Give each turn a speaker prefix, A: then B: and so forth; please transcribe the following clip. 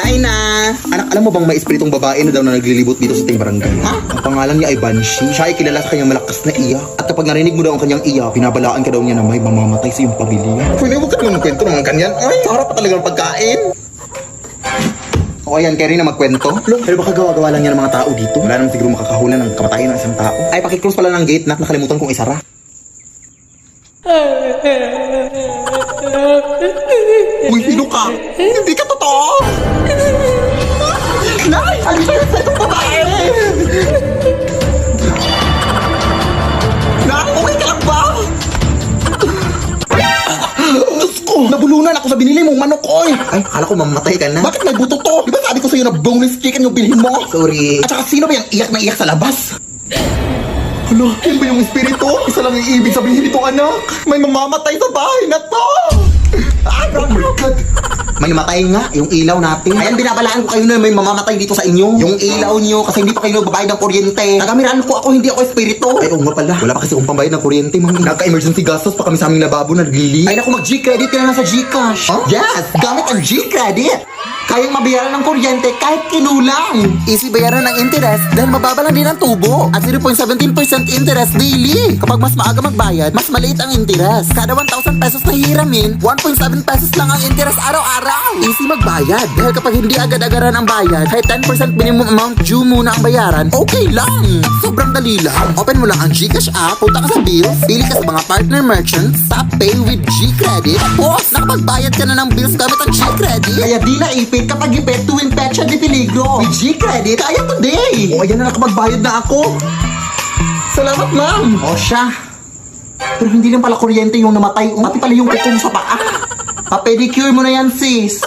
A: Kain na! Anak, alam mo bang may espiritong babae na daw na naglilibot dito sa ting barangay? Ha? Ang pangalan niya ay Banshee. Siya ay kilala sa kanyang malakas na iyak. At kapag narinig mo daw ang kanyang iyak, pinabalaan ka daw niya na may mamamatay sa iyong pamilya. Pwede mo ka naman kwento ng kanyan? Ay, sarap pa talaga ng pagkain. O ayan, Kerry na magkwento. Lo, pero baka gawa-gawa lang yan ng mga tao dito. Wala naman siguro makakahula ng kamatayan ng isang tao. Ay, pakiclose pala ng gate, nak. Nakalimutan kong isara. Uy, sino ka? Hindi ka totoo! Ko! Nabulunan ako sa binili mong manok, oy! Ay, akala ko mamatay ka na. Bakit may buto to? Di ba sabi ko sa'yo na boneless chicken yung bilhin mo? Sorry. At saka sino ba yung iyak na iyak sa labas? Hala, yan ba yung espiritu? Isa lang yung ibig sabihin nito, anak. May mamamatay sa bahay na to. Ay, oh my God. May namatay nga, yung ilaw natin. Ayan, binabalaan ko kayo na may mamamatay dito sa inyo. Yung ilaw nyo, kasi hindi pa kayo nagbabayad ng kuryente. Nagamiraan ko ako, hindi ako espiritu. Ay, oo nga pala. Wala pa kasi akong pambayad ng kuryente, mami. Nagka-emergency gastos pa kami sa aming lababo na naglili. Ay, naku, mag-G-credit ka na lang sa Gcash. Yes, gamit ang G-credit. Kayang mabayaran ng kuryente kahit kinulang. Easy bayaran ng interest dahil mababa lang din ang tubo. At 0.17% interest daily. Kapag mas maaga magbayad, mas maliit ang interest. Kada 1,000 pesos na hiramin, 1.7 pesos lang ang interest araw-araw. Easy magbayad dahil kapag hindi agad-agaran ang bayad, kahit 10% minimum amount due muna ang bayaran, okay lang. Sobrang dali lang. Open mo lang ang Gcash app, punta ka sa bills, pili ka sa mga partner merchants, tap pay with G-Credit. Tapos, nakapagbayad ka na ng bills gamit ang G-Credit. Kaya di naipit kapag ipet tuwing petsa di peligro. With G-Credit, kaya today. O, ayan na nakapagbayad na ako. Salamat, ma'am. O, siya. Pero hindi lang pala kuryente yung namatay. Pati pala yung kukong sa paa. Pa-pedicure mo na yan, sis.